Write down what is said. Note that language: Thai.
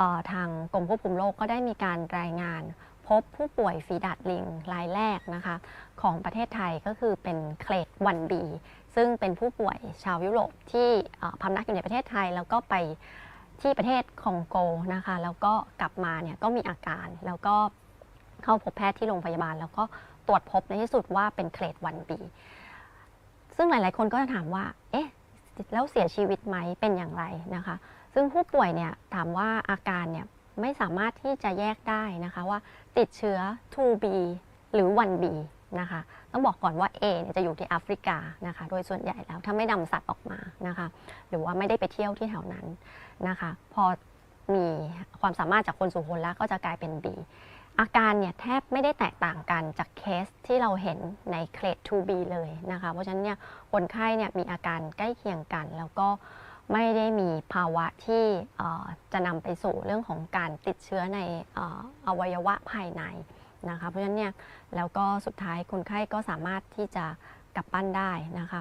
ออทางกรมควบคุมโรคก็ได้มีการรายงาน พบผู้ป่วยฝีดาดลิงรายแรกนะคะของประเทศไทยก็คือเป็นเคลดวันบีซึ่งเป็นผู้ป่วยชาวยุโรปที่พำนักอยู่ในประเทศไทย แล้วก็ไปที่ประเทศคองโกนะคะแล้วก็กลับมาเนี่ยก็มีอาการแล้วก็เข้าพบแพทย์ที่โรงพยาบาล แล้วก็ตรวจพบในที่สุดว่าเป็นเคลดวันบีซึ่งหลาย ๆ คนก็จะถามว่า เอ๊ะ แล้วเสียชีวิตไหมเป็นอย่างไรนะคะ ซึ่งผู้ป่วยเนี่ยถามว่าอาการเนี่ยไม่สามารถที่จะแยกได้นะคะว่าติดเชื้อ 2B หรือ 1B นะคะต้องบอกก่อนว่า A เนี่ยจะอยู่ที่แอฟริกานะคะโดยส่วนใหญ่แล้วถ้าไม่นำสัตว์ออกมานะคะหรือว่าไม่ได้ไปเที่ยวที่แถวนั้นนะคะพอมีความสามารถจากคนสู่คนแล้วก็จะกลายเป็น B อาการเนี่ยแทบไม่ได้แตกต่างกันจาก ที่เราเห็นในเคลด 2B เลยนะคะ เพราะฉะนั้นเนี่ยคนไข้เนี่ยมีอาการใกล้เคียงกัน แล้วก็ไม่ได้มีภาวะที่จะนำไปสู่เรื่องของการติดเชื้อในออวัยวะภายในนะคะ เพราะฉะนั้นเนี่ยแล้วก็สุดท้ายคนไข้ก็สามารถที่จะกลับบ้านได้นะคะ